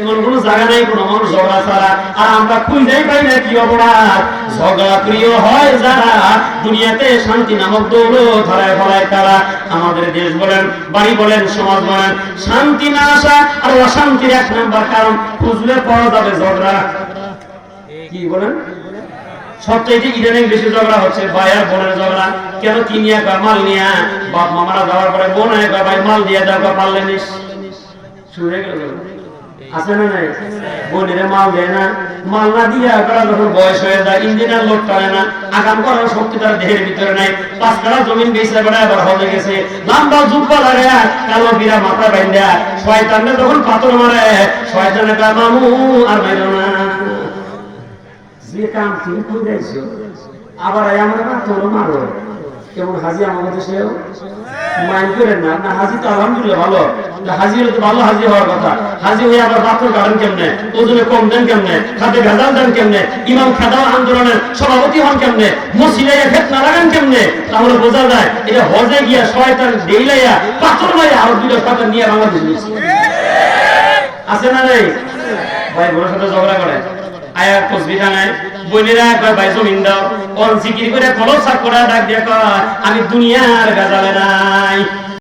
এমন কোন জায়গা নাই, কোন মানুষ ঝগড়া ছাড়া। আর আমরা খুঁজেই পাই না কি অপরাধ। ঝগড়া প্রিয় হয় যারা, দুনিয়াতে শান্তি নামক দৌড় ধরায় ফলায় তারা। আমাদের দেশ বলেন, বাড়ি বলেন, সমাজ বলেন, শান্তি না আসা আর অশান্তির এক নাম্বার কারণ, খুঁজলে পাওয়া যাবে ঝগড়া। কি বলেন? সবচাইতে ইদানিং বেশি ঝগড়া হচ্ছে আর বোনের ঝগড়া। কেন তিনি একবার মাল নিয়ে বাপ মামারা যাওয়ার পরে বোন একবার ভাই মাল দিয়ে দেওয়া পারলেন হয়ে গেল। পাথর মারে শয়তানে আর মাইল না। যে কাম আবার আমরা তোর মারো। কেমন হাজি আমাদের দেশেও মাইন্ড করেন না। না, হাজি তো আলহামদুলিল্লাহ ভালো। হাজি হলে তো ভালো হাজি হওয়ার কথা। হাজি হয়ে আবার বাথরুম কেমনে? ওজনে কম দেন কেমনে? দেন কেমনে? ইমাম আন্দোলনের সভাপতি হন কেমনে? ফেতনা লাগান কেমনে? তাহলে বোঝা যায় এটা হজে গিয়া শয়তান ডেইলাইয়া পাথর মাইয়া আর দুটো নিয়ে বাংলাদেশ আছে না নাই? ভাই, বোনের সাথে ঝগড়া করে। আয়া কসবি টাঙায় বইনেরা কয় ভাই জমিন দাও। অন জিকির করে কলস করা ডাক দিয়ে আমি দুনিয়ার গাজালে নাই।